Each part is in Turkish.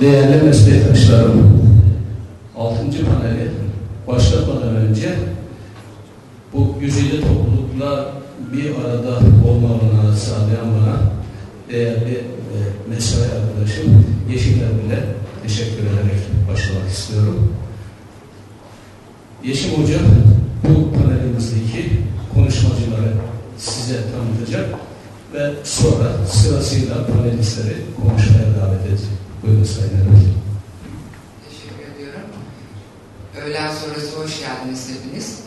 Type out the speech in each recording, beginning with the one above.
değerli meslektaşlarım, 6. paneli başlatmadan önce bu güzide toplulukla bir arada olmamına sağlayan bana değerli e, mesai arkadaşım Yeşil bile teşekkür ederek başlamak istiyorum. Yeşim Hoca bu panelimizdeki konuşmacıları size tanıtacak ve sonra sırasıyla panelistleri konuşmaya edecek. Buyurun Sayın Erbil. Teşekkür ediyorum. Öğlen sonrası hoş geldiniz hepiniz.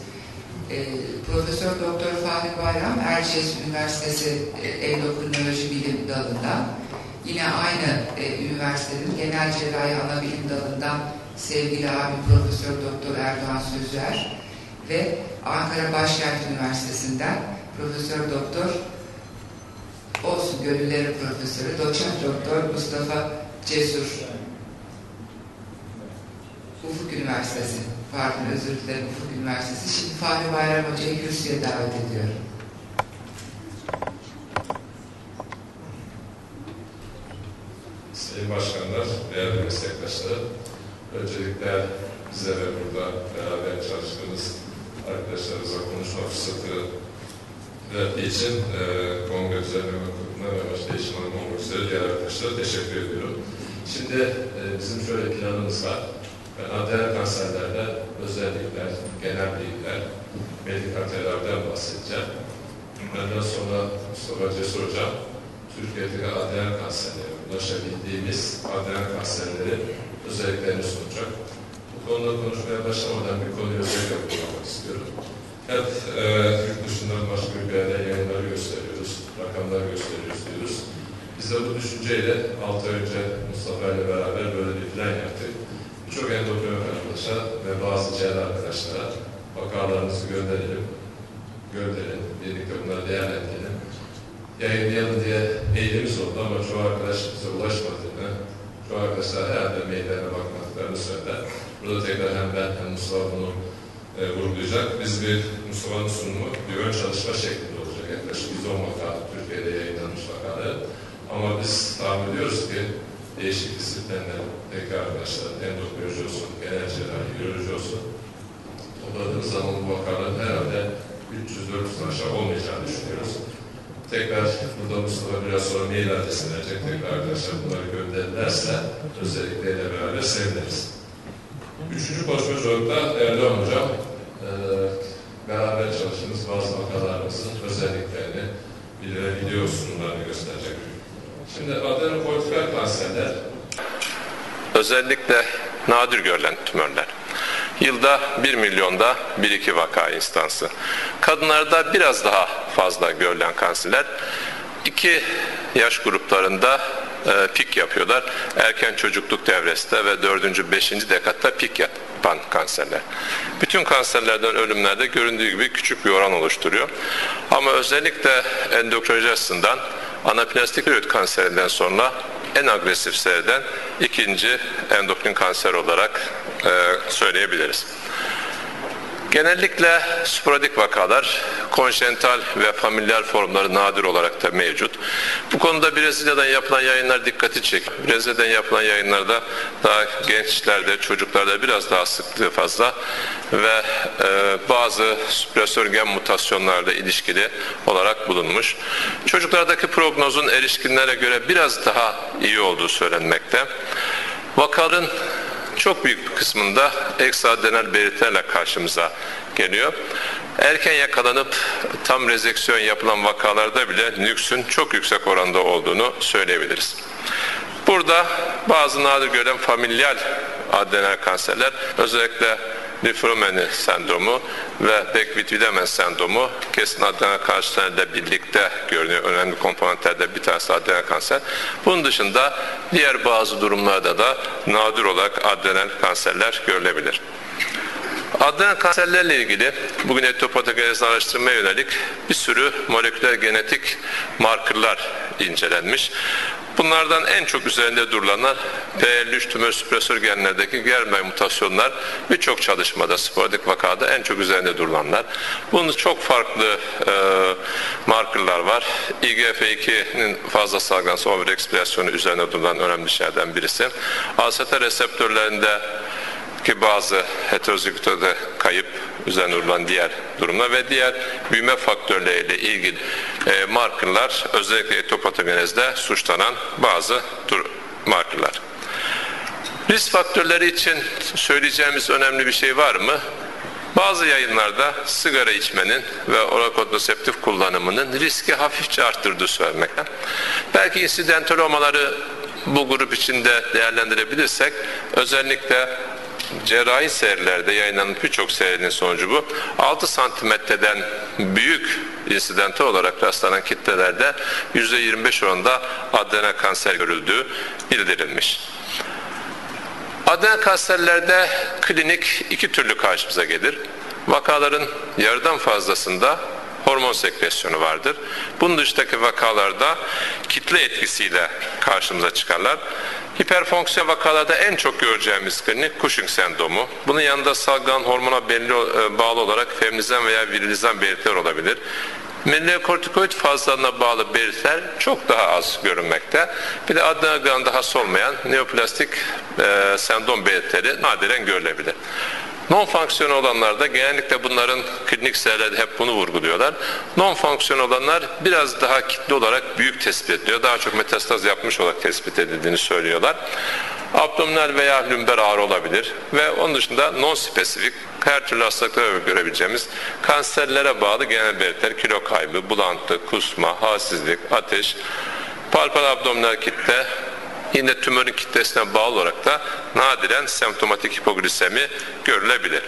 E, Profesör Doktor Fahri Bayram Erciyes Üniversitesi e, Endokrinoloji Bilim Dalı'nda yine aynı e, üniversitenin genel cerrahi ana bilim dalından sevgili abi Profesör Doktor Erdoğan Sözler ve Ankara Başkent Üniversitesi'nden Profesör Doktor olsun gönülleri profesörü doçent doktor Mustafa Cesur Ufuk Üniversitesi pardon özür dilerim Ufuk Üniversitesi şimdi Fahri Bayram Hoca'yı kürsüye davet ediyorum. Sayın Başkanlar, değerli meslektaşlar, öncelikle bize ve burada beraber çalıştığımız arkadaşlarımıza konuşma fırsatı için e, kongre düzenleme kuruluna ve başta olmak üzere diğer arkadaşlara teşekkür ediyorum. Şimdi e, bizim şöyle planımız var. Adrenal kanserlerde özellikler, genel bilgiler, medikal tedaviden bahsedeceğim. Benden sonra Mustafa Cesur Türkiye'deki adrenal kanserleri, ulaşabildiğimiz adrenal kanserleri özelliklerini sunacak. Bu konuda konuşmaya başlamadan bir konuyu özellikle vurgulamak istiyorum. Hep e, yurt dışından başka ülkelerde yayınları gösteriyoruz, rakamlar gösteriyoruz diyoruz. Biz de bu düşünceyle 6 ay önce Mustafa ile beraber böyle bir plan yaptık. Birçok endokrinolog arkadaşa ve bazı cerrah arkadaşlara vakalarınızı gönderelim, gönderin, birlikte bunları değerlendirelim. Yayınlayalım diye mailimiz oldu ama çoğu arkadaş bize ulaşmadığını, çoğu arkadaşlar herhalde maillerine bakmadıklarını söyler. Burada tekrar hem ben hem Mustafa bunu e, vurgulayacak. Biz bir Mustafa'nın sunumu bir ön çalışma şeklinde olacak. Yaklaşık 110 vaka Türkiye'de yayınlanmış vakaları. Ama biz tahmin ediyoruz ki değişik disiplinlerdeki arkadaşlar, endokrinoloji olsun, genel cerrahi, üroloji olsun topladığımız zaman bu vakaların herhalde 300-400 aşağı olmayacağını düşünüyoruz. Tekrar burada Mustafa biraz sonra mail adresini verecek. Tekrar arkadaşlar bunları gönderirlerse özellikle beraber seviniriz. Üçüncü konuşmacı olarak da Erdoğan Hocam bazı vakalarımızın özelliklerini video sunumlarını gösterecek. Şimdi adenokortikal kanserler özellikle nadir görülen tümörler. Yılda 1 milyonda 1-2 vaka instansı. Kadınlarda biraz daha fazla görülen kanserler. iki yaş gruplarında e, pik yapıyorlar. Erken çocukluk devresinde ve 4. 5. dekatta pik yapan kanserler. Bütün kanserlerden ölümlerde göründüğü gibi küçük bir oran oluşturuyor. Ama özellikle endokrinoloji açısından anaplastik tiroid kanserinden sonra en agresif seyreden ikinci endokrin kanser olarak e, söyleyebiliriz. Genellikle sporadik vakalar, konjental ve familial formları nadir olarak da mevcut. Bu konuda Brezilya'dan yapılan yayınlar dikkati çek. Brezilya'dan yapılan yayınlarda daha gençlerde, çocuklarda biraz daha sıklığı fazla ve e, bazı süpresör gen mutasyonlarla ilişkili olarak bulunmuş. Çocuklardaki prognozun erişkinlere göre biraz daha iyi olduğu söylenmekte. Vakanın çok büyük bir kısmında ekstradenal belirtilerle karşımıza geliyor. Erken yakalanıp tam rezeksiyon yapılan vakalarda bile nüksün çok yüksek oranda olduğunu söyleyebiliriz. Burada bazı nadir görülen familial adenal kanserler özellikle Nifrumeni sendromu ve Beck-Witt-Wiedemann sendromu kesin adrenal kanserlerle birlikte görünüyor. Önemli komponentlerde bir tanesi adrenal kanser. Bunun dışında diğer bazı durumlarda da nadir olarak adrenal kanserler görülebilir. Adrenal kanserlerle ilgili bugün etopatogenezi araştırmaya yönelik bir sürü moleküler genetik markerlar incelenmiş. Bunlardan en çok üzerinde durulanlar P53 tümör süpresör genlerdeki germe mutasyonlar birçok çalışmada, sporadik vakada en çok üzerinde durulanlar. Bunun çok farklı e, markerlar var. IGF-2'nin fazla salgılanması overexpresyonu üzerine durulan önemli şeylerden birisi. AST reseptörlerinde ki bazı heterozigotede kayıp üzerine durulan diğer durumlar ve diğer büyüme faktörleriyle ilgili e, markerlar özellikle etopatogenezde suçlanan bazı markerlar. Risk faktörleri için söyleyeceğimiz önemli bir şey var mı? Bazı yayınlarda sigara içmenin ve oral kontraseptif kullanımının riski hafifçe arttırdığı söylemekte. Belki insidental olmaları bu grup içinde değerlendirebilirsek özellikle cerrahi serilerde yayınlanan birçok serinin sonucu bu. 6 santimetreden büyük insidente olarak rastlanan kitlelerde %25 oranında adrenal kanser görüldüğü bildirilmiş. Adrenal kanserlerde klinik iki türlü karşımıza gelir. Vakaların yarıdan fazlasında hormon sekresyonu vardır. Bunun dışındaki vakalarda kitle etkisiyle karşımıza çıkarlar. Hiperfonksiyon vakalarda en çok göreceğimiz klinik Cushing sendromu. Bunun yanında salgılanan hormona belli, e, bağlı olarak feminizan veya virilizan belirtiler olabilir. Melanokortikoid fazlalığına bağlı belirtiler çok daha az görünmekte. Bir de adrenal daha solmayan neoplastik e, sendrom belirtileri nadiren görülebilir. Non fonksiyon olanlarda genellikle bunların klinik serilerde hep bunu vurguluyorlar. Non fonksiyon olanlar biraz daha kitle olarak büyük tespit ediliyor. Daha çok metastaz yapmış olarak tespit edildiğini söylüyorlar. Abdominal veya lümber ağrı olabilir ve onun dışında non spesifik her türlü hastalıklara görebileceğimiz kanserlere bağlı genel belirtiler kilo kaybı, bulantı, kusma, halsizlik, ateş, palpal abdominal kitle, Yine tümörün kitlesine bağlı olarak da nadiren semptomatik hipoglisemi görülebilir.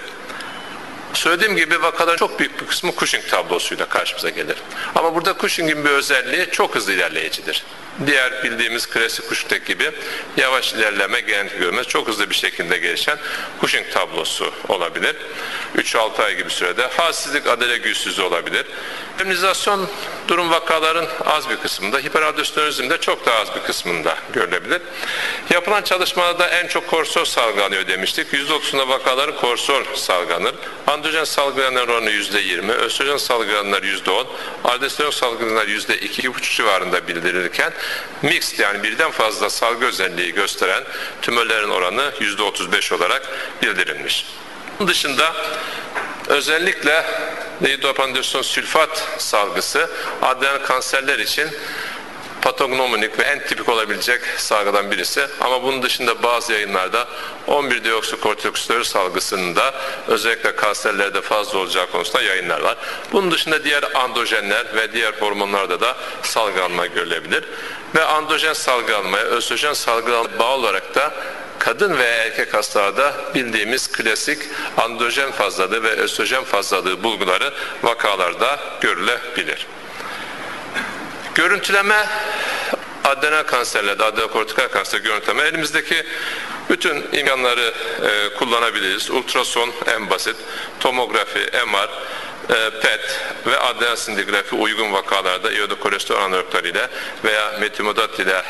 Söylediğim gibi vakaların çok büyük bir kısmı Cushing tablosuyla karşımıza gelir. Ama burada Cushing'in bir özelliği çok hızlı ilerleyicidir. Diğer bildiğimiz klasik Cushing gibi yavaş ilerleme, genetik görmez çok hızlı bir şekilde gelişen Cushing tablosu olabilir. 3-6 ay gibi sürede. Halsizlik, adele güçsüzlüğü olabilir. Feminizasyon durum vakaların az bir kısmında, hiperaldosteronizm de çok daha az bir kısmında görülebilir. Yapılan çalışmalarda en çok korsor salgılanıyor demiştik. %30'unda vakaların korsor salgılanır. Androjen salgılayanlar oranı %20, östrojen salgılayanlar %10, aldosteron salgılayanlar %2-2,5 civarında bildirilirken mixed yani birden fazla salgı özelliği gösteren tümörlerin oranı %35 olarak bildirilmiş. Bunun dışında özellikle leidopandrosten sülfat salgısı adrenal kanserler için patognomonik ve en tipik olabilecek salgıdan birisi. Ama bunun dışında bazı yayınlarda 11 deoksikokortikosteroid salgısında özellikle kanserlerde fazla olacağı konusunda yayınlar var. Bunun dışında diğer androjenler ve diğer hormonlarda da salgılanma görülebilir. Ve androjen salgılanmaya, östrojen salgılanmaya bağlı olarak da kadın ve erkek hastalarda bildiğimiz klasik androjen fazlalığı ve östrojen fazlalığı bulguları vakalarda görülebilir. Görüntüleme adrenal kanserlerde, adrenal kortikal kanser görüntüleme elimizdeki bütün imkanları e, kullanabiliriz. Ultrason en basit, tomografi, MR, e, PET ve adrenal sindigrafi uygun vakalarda iodokolesterol analoguları ile veya metimodat ile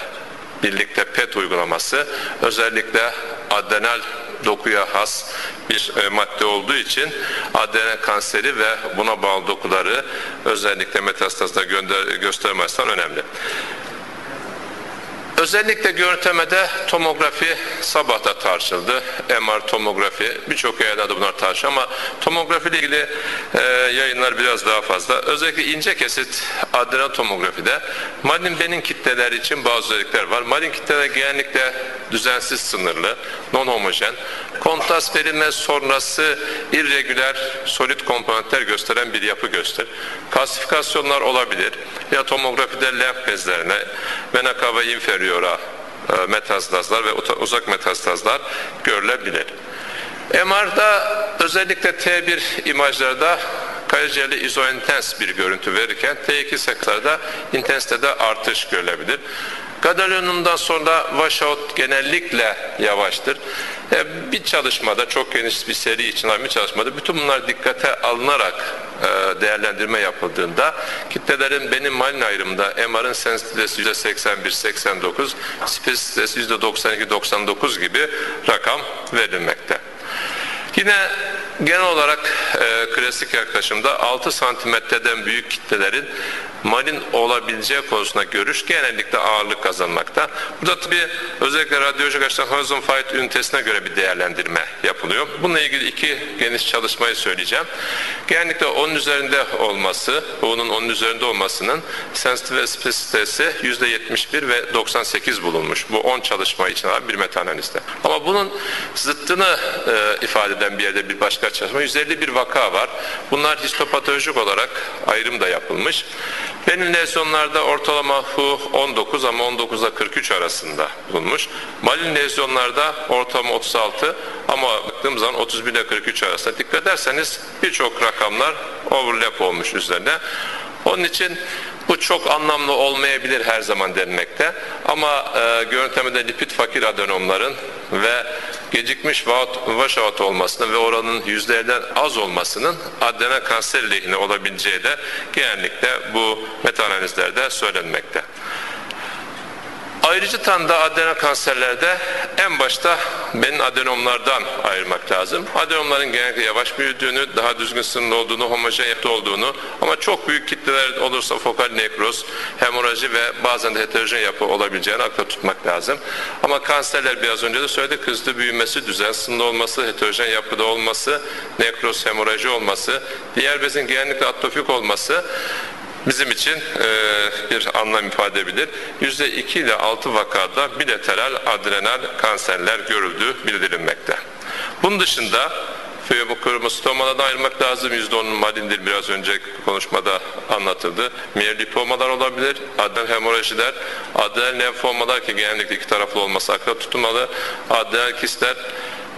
birlikte PET uygulaması özellikle adrenal dokuya has bir e, madde olduğu için adrenal kanseri ve buna bağlı dokuları özellikle metastazda göstermezsen önemli. Özellikle görüntülemede tomografi sabahta tartışıldı. MR tomografi birçok yayında bunlar tartışılıyor ama tomografi ile ilgili e, yayınlar biraz daha fazla. Özellikle ince kesit adrenal tomografide malin benin kitleler için bazı özellikler var. Malin kitleler genellikle düzensiz sınırlı, non homojen. Kontrast verilme sonrası irregüler solit komponentler gösteren bir yapı gösterir. Klasifikasyonlar olabilir. Ya tomografide lenf bezlerine, vena cava inferiora e, metastazlar ve uzak metastazlar görülebilir. MR'da özellikle T1 imajlarda karaciğerli izointens bir görüntü verirken T2 sektarda intensitede artış görülebilir. Gadolinium'dan sonra washout genellikle yavaştır. E, bir çalışmada, çok geniş bir seri için bir çalışmada bütün bunlar dikkate alınarak e, değerlendirme yapıldığında kitlelerin benim malin ayrımında MR'ın sensitivitesi %81-89, spesifitesi %92-99 gibi rakam verilmekte. Yine genel olarak e, klasik yaklaşımda 6 santimetreden büyük kitlelerin malin olabileceği konusunda görüş genellikle ağırlık kazanmakta. Burada tabi özellikle radyolojik açıdan Horizon Fight ünitesine göre bir değerlendirme yapılıyor. Bununla ilgili iki geniş çalışmayı söyleyeceğim. Genellikle 10'un üzerinde olması, onun 10'un üzerinde olmasının sensitif ve spesifitesi %71 ve 98 bulunmuş. Bu 10 çalışma için bir metanalizde. Ama bunun zıttını e, ifade eden bir yerde bir başka çalışma 151 vaka var. Bunlar histopatolojik olarak ayrım da yapılmış. Benim lezyonlarda ortalama HU 19 ama 19 ile 43 arasında bulunmuş. Malin lezyonlarda ortalama 36 ama baktığım zaman 31 ile 43 arasında dikkat ederseniz birçok rakamlar overlap olmuş üzerine. Onun için bu çok anlamlı olmayabilir her zaman denmekte. Ama e, görüntülemede lipid fakir adenomların ve gecikmiş washout olmasının ve oranın yüzlerden az olmasının adena kanser lehine olabileceği de genellikle bu meta-analizlerde söylenmekte. Ayrıca tanda adeno kanserlerde en başta benim adenomlardan ayırmak lazım. Adenomların genellikle yavaş büyüdüğünü, daha düzgün sınırlı olduğunu, homojen yapıda olduğunu ama çok büyük kitleler olursa fokal nekroz, hemoraji ve bazen de heterojen yapı olabileceğini akla tutmak lazım. Ama kanserler biraz önce de söyledik hızlı büyümesi, düzen sınırlı olması, heterojen yapıda olması, nekroz, hemoraji olması, diğer bezin genellikle atrofik olması bizim için e, bir anlam ifade edebilir. %2 ile 6 vakada bilateral adrenal kanserler görüldüğü bildirilmekte. Bunun dışında Fibrokromatomalardan ayırmak lazım. %10'un malindir biraz önce konuşmada anlatıldı. Miyelipomalar olabilir, adrenal hemorajiler, adrenal lenfomalar ki genellikle iki taraflı olması akla tutulmalı, adrenal kistler,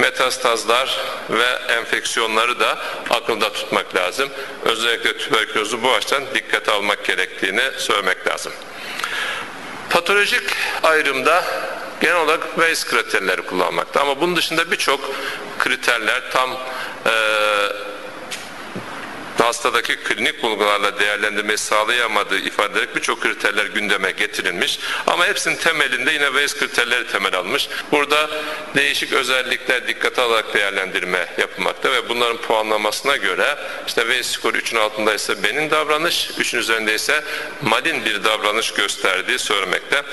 metastazlar ve enfeksiyonları da akılda tutmak lazım. Özellikle tüberkülozu bu açıdan dikkate almak gerektiğini söylemek lazım. Patolojik ayrımda genel olarak Weiss kriterleri kullanmakta ama bunun dışında birçok kriterler tam hastadaki klinik bulgularla değerlendirmeyi sağlayamadığı ifade ederek birçok kriterler gündeme getirilmiş. Ama hepsinin temelinde yine Weiss kriterleri temel almış. Burada değişik özellikler dikkate alarak değerlendirme yapılmakta ve bunların puanlamasına göre işte Weiss skoru 3'ün altındaysa benin davranış, 3'ün üzerindeyse malin bir davranış gösterdiği söylemekte.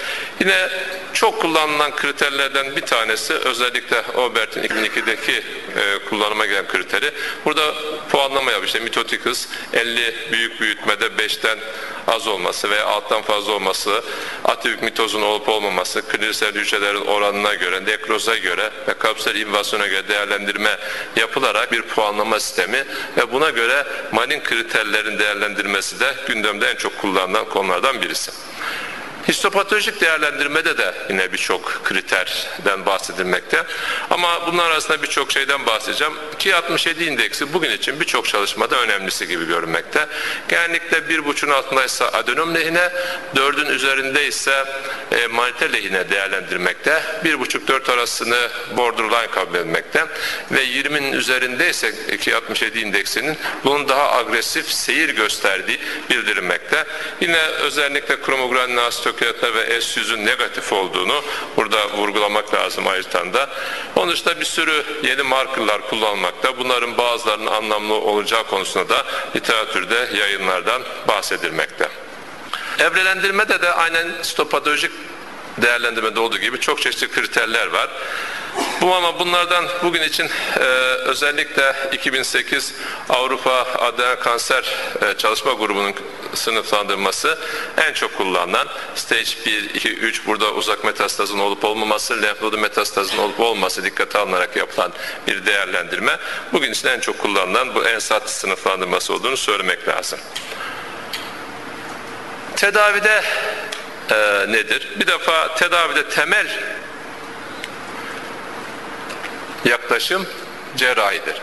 Yine çok kullanılan kriterlerden bir tanesi özellikle Obert'in 2002'deki e, kullanıma gelen kriteri. Burada puanlama yapıyor. İşte mitotik hız 50 büyük büyütmede 5'ten az olması veya alttan fazla olması, atipik mitozun olup olmaması, klinisel hücrelerin oranına göre, nekroza göre ve kapsül invasyona göre değerlendirme yapılarak bir puanlama sistemi ve buna göre malin kriterlerin değerlendirmesi de gündemde en çok kullanılan konulardan birisi. Histopatolojik değerlendirmede de yine birçok kriterden bahsedilmekte. Ama bunlar arasında birçok şeyden bahsedeceğim. 267 indeksi bugün için birçok çalışmada önemlisi gibi görünmekte. Genellikle 1.5'un altındaysa adenom lehine, 4'ün üzerinde ise e, manite lehine değerlendirmekte. 1.5-4 arasını borderline kabul edilmekte. Ve 20'nin üzerindeyse 267 indeksinin bunun daha agresif seyir gösterdiği bildirilmekte. Yine özellikle kromogranin astokreata ve S100'ün negatif olduğunu burada vurgulamak lazım ayrıca da. Onun dışında bir sürü yeni markerlar kullanmakta. Bunların bazılarının anlamlı olacağı konusunda da literatürde yayınlardan bahsedilmekte. Evrelendirmede de aynen stopatolojik değerlendirmede olduğu gibi çok çeşitli kriterler var. Bu ama bunlardan bugün için e, özellikle 2008 Avrupa Adrenal Kanser e, Çalışma Grubu'nun sınıflandırması en çok kullanılan stage 1, 2, 3 burada uzak metastazın olup olmaması, lenf metastazın olup olmaması dikkate alınarak yapılan bir değerlendirme. Bugün için en çok kullanılan bu ENSAT sınıflandırması olduğunu söylemek lazım. Tedavide e, nedir? Bir defa tedavide temel yaklaşım cerrahidir.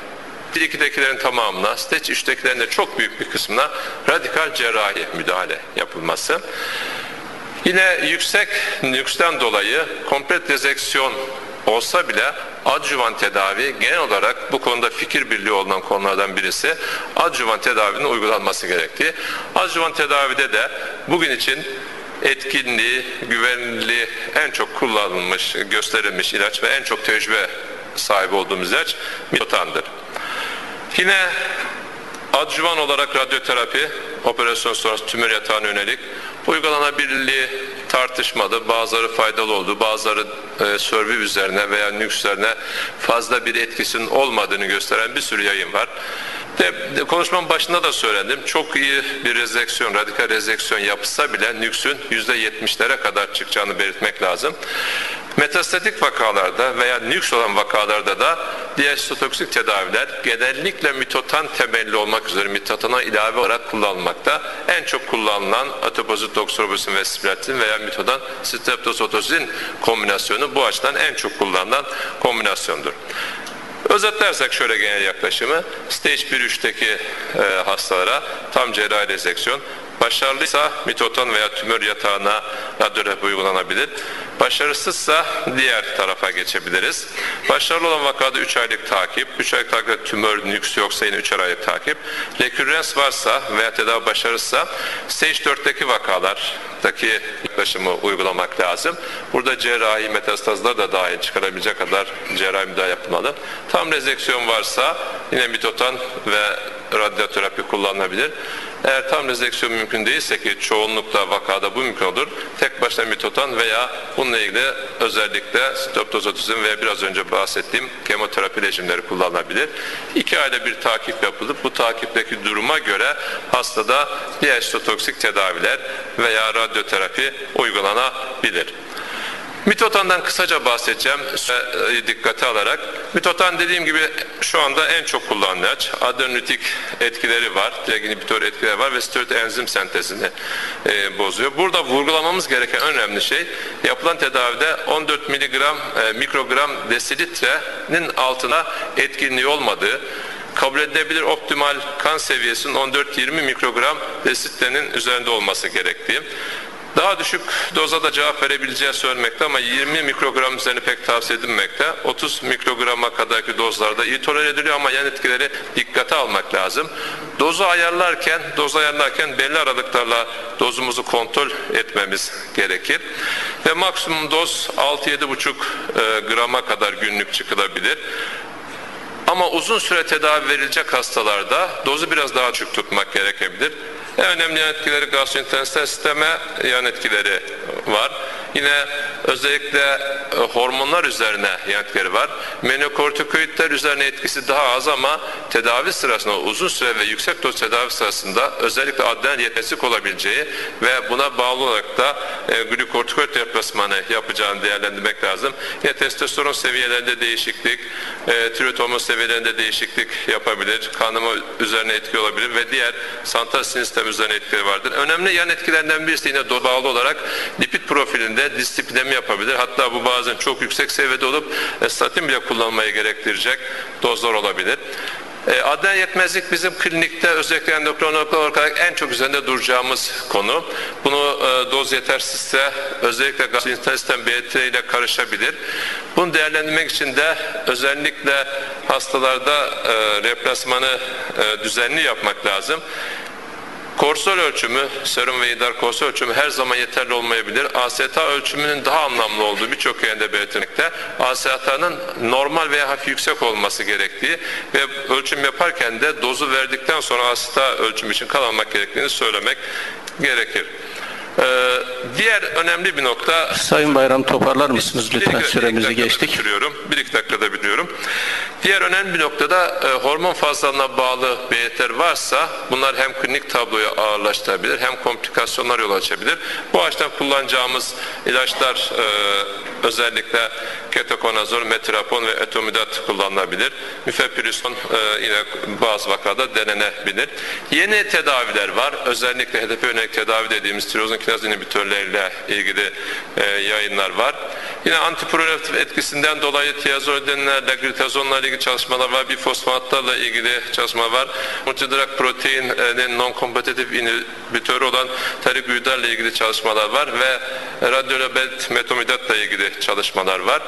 2'dekilerin tamamına, stage 3'tekilerin de çok büyük bir kısmına radikal cerrahi müdahale yapılması. Yine yüksek nüksten dolayı komplet rezeksiyon olsa bile adjuvan tedavi genel olarak bu konuda fikir birliği olunan konulardan birisi adjuvan tedavinin uygulanması gerektiği. Adjuvan tedavide de bugün için etkinliği, güvenilirliği en çok kullanılmış, gösterilmiş ilaç ve en çok tecrübe sahibi olduğumuz ilaç mitotandır. Yine adjuvan olarak radyoterapi, operasyon sonrası tümör yatağına yönelik uygulanabilirliği tartışmalı. Bazıları faydalı oldu, bazıları e, sörvü üzerine veya nüks üzerine fazla bir etkisinin olmadığını gösteren bir sürü yayın var. De, de, konuşmamın başında da söyledim. Çok iyi bir rezeksiyon, radikal rezeksiyon yapsa bile nüksün %70'lere kadar çıkacağını belirtmek lazım. Metastatik vakalarda veya nüks olan vakalarda da diastotoksik tedaviler genellikle mitotan temelli olmak üzere mitotana ilave olarak kullanılmakta. En çok kullanılan atopozit doksorobisin ve splatin veya mitodan streptozotozin kombinasyonu bu açıdan en çok kullanılan kombinasyondur. Özetlersek şöyle genel yaklaşımı, stage 1-3'teki e, hastalara tam cerrahi rezeksiyon, başarılıysa mitoton veya tümör yatağına radyoterapi uygulanabilir. Başarısızsa diğer tarafa geçebiliriz. Başarılı olan vakada 3 aylık takip, 3 aylık takipte tümör nüks yoksa yine 3 aylık takip. Rekürrens varsa veya tedavi başarısızsa stage 4'teki vakalardaki yaklaşımı uygulamak lazım. Burada cerrahi metastazlar da dahil çıkarabilecek kadar cerrahi müdahale yapılmalı. Tam rezeksiyon varsa yine mitotan ve radyoterapi kullanılabilir. Eğer tam rezeksiyon mümkün değilse ki çoğunlukla vakada bu mümkün olur. Tek başına mitotan veya bununla ilgili özellikle stoptozotizm veya biraz önce bahsettiğim kemoterapi rejimleri kullanılabilir. İki ayda bir takip yapılıp bu takipteki duruma göre hastada diastotoksik tedaviler veya radyoterapi uygulanabilir. Mitotan'dan kısaca bahsedeceğim e, dikkate alarak. Mitotan dediğim gibi şu anda en çok kullanılan ilaç. Adrenolitik etkileri var, direkt etkileri var ve steroid enzim sentezini e, bozuyor. Burada vurgulamamız gereken önemli şey yapılan tedavide 14 miligram e, mikrogram desilitrenin altına etkinliği olmadığı, kabul edilebilir optimal kan seviyesinin 14-20 mikrogram desilitrenin üzerinde olması gerektiği. Daha düşük doza da cevap verebileceği söylenmekte ama 20 mikrogram üzerine pek tavsiye edilmekte. 30 mikrograma kadarki dozlarda iyi tolere ediliyor ama yan etkileri dikkate almak lazım. Dozu ayarlarken, doz ayarlarken belli aralıklarla dozumuzu kontrol etmemiz gerekir. Ve maksimum doz 6-7,5 e, grama kadar günlük çıkılabilir. Ama uzun süre tedavi verilecek hastalarda dozu biraz daha düşük tutmak gerekebilir. En önemli yan etkileri gastrointestinal sisteme yan etkileri var. Yine özellikle e, hormonlar üzerine yan etkileri var. Menokortikoidler üzerine etkisi daha az ama tedavi sırasında uzun süre ve yüksek doz tedavi sırasında özellikle adrenal yetmezlik olabileceği ve buna bağlı olarak da e, glukortikoid deplasmanı yapacağını değerlendirmek lazım. Yine testosteron seviyelerinde değişiklik, e, tiroid hormon seviyelerinde değişiklik yapabilir. Kanama üzerine etki olabilir ve diğer santral sinir sistemi üzerine etkileri vardır. Önemli yan etkilerinden birisi yine bağlı olarak lipid profilinde dislipidemi yapabilir. Hatta bu bazen çok yüksek seviyede olup e, statin bile kullanmayı gerektirecek dozlar olabilir. E, adren yetmezlik bizim klinikte özellikle endokrinologlar olarak en çok üzerinde duracağımız konu. Bunu e, doz yetersizse özellikle gastrointestinal BT ile karışabilir. Bunu değerlendirmek için de özellikle hastalarda e, replasmanı e, düzenli yapmak lazım. Korsol ölçümü, serum ve idrar korsol ölçümü her zaman yeterli olmayabilir. ASTA ölçümünün daha anlamlı olduğu birçok yerinde belirtilmekte. ASTA'nın normal veya hafif yüksek olması gerektiği ve ölçüm yaparken de dozu verdikten sonra ASTA ölçümü için kalmak gerektiğini söylemek gerekir. Ee, diğer önemli bir nokta... Sayın Bayram toparlar mısınız lütfen bir, süremizi bir geçtik. Bitiriyorum. Bir iki dakikada biliyorum. Diğer önemli bir noktada e, hormon fazlalığına bağlı belirtiler varsa bunlar hem klinik tabloyu ağırlaştırabilir hem komplikasyonlar yol açabilir. Bu açıdan kullanacağımız ilaçlar e, özellikle ketokonazol, metrapon ve etomidat kullanılabilir. Mifeprison e, yine bazı vakada denenebilir. Yeni tedaviler var. Özellikle HDP yönelik tedavi dediğimiz tirozin kinaz inhibitörleriyle ilgili e, yayınlar var. Yine antiproliferatif etkisinden dolayı tiazolidinlerle, glitazonla ilgili çalışmalar var. Bifosfonatlarla ilgili çalışma var. Multidrak proteinin non-kompetitif inhibitörü olan tariküdarla ilgili çalışmalar var ve radyolabet metomidatla ilgili çalışmalar var.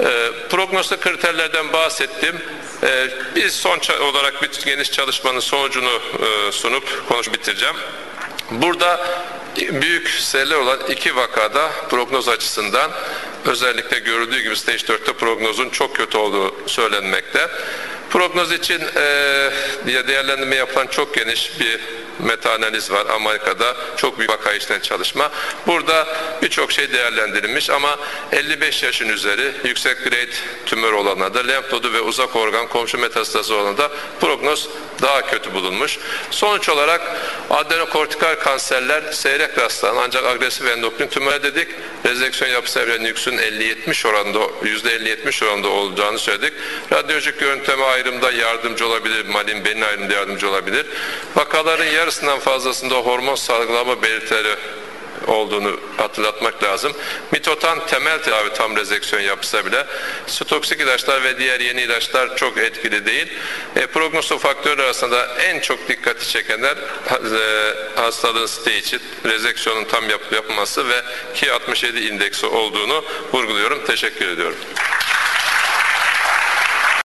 E, prognostik kriterlerden bahsettim. E, biz son olarak bir geniş çalışmanın sonucunu e, sunup konuş bitireceğim. Burada büyük seller olan iki vakada prognoz açısından özellikle görüldüğü gibi stage 4'te prognozun çok kötü olduğu söylenmekte. Prognoz için e, değerlendirme yapılan çok geniş bir meta-analiz var Amerika'da. Çok büyük vaka işleyen çalışma. Burada birçok şey değerlendirilmiş ama 55 yaşın üzeri yüksek grade tümör olanlarda, lenf nodu ve uzak organ komşu metastazı olanlarda prognoz daha kötü bulunmuş. Sonuç olarak adenokortikal kanserler seyrek rastlanan ancak agresif endokrin tümör dedik. Rezeksiyon yapısı evrenin yüksün 50-70 oranında, %50-70 oranında olacağını söyledik. Radyolojik yönteme ayrımda yardımcı olabilir, malin beyin ayrımda yardımcı olabilir. Vakaların yarısından fazlasında hormon salgılama belirtileri olduğunu hatırlatmak lazım. Mitotan temel tedavi tam rezeksiyon yapsa bile stoksik ilaçlar ve diğer yeni ilaçlar çok etkili değil. E, prognostik faktörler arasında en çok dikkati çekenler e, hastalığın stage, rezeksiyonun tam yap, yapılması ve Ki 67 indeksi olduğunu vurguluyorum. Teşekkür ediyorum.